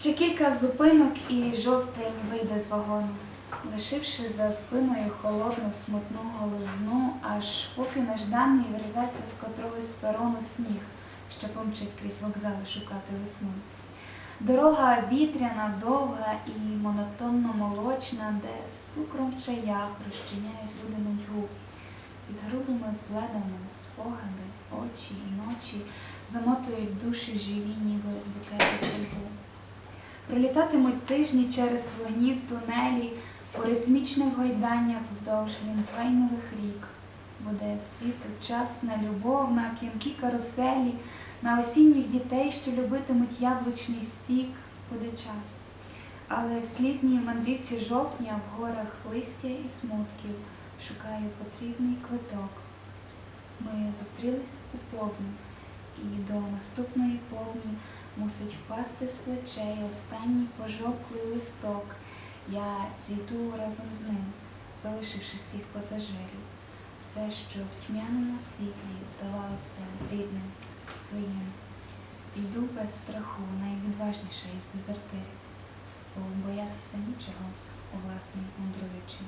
Ще кілька зупинок і жовтень вийде з вагону, лишивши за спиною холодну смутну голизну, аж поки нежданий вирветься з котрогось перону сніг, що помчить крізь вокзали шукати весну. Дорога вітряна, довга і монотонно молочна, де з цукром в чаях розчиняють люди нудьгу. Під грубими пледами спогади, очі і ночі замотують душі живі, ніби букети фольгу. Пролітатимуть тижні через вогні в тунелі, у ритмічних гойданнях вздовж лінфейнових рік. Буде світу час на любов, на п'янкі каруселі, на осінніх дітей, що любитимуть яблучний сік, буде час. Але в слізній мандрівці жовтня в горах листя і смутків шукаю потрібний квиток. Ми зустрілись у повні, і до наступної повні мусить впасти з плечей останній пожовклий листок. Я зійду разом з ним, залишивши всіх пасажирів. Все, що в тьмяному світлі здавалося рідним, своїм. Зійду без страху, найвідважніша із дезертирів, бо боятися нічого у власній мандруючій.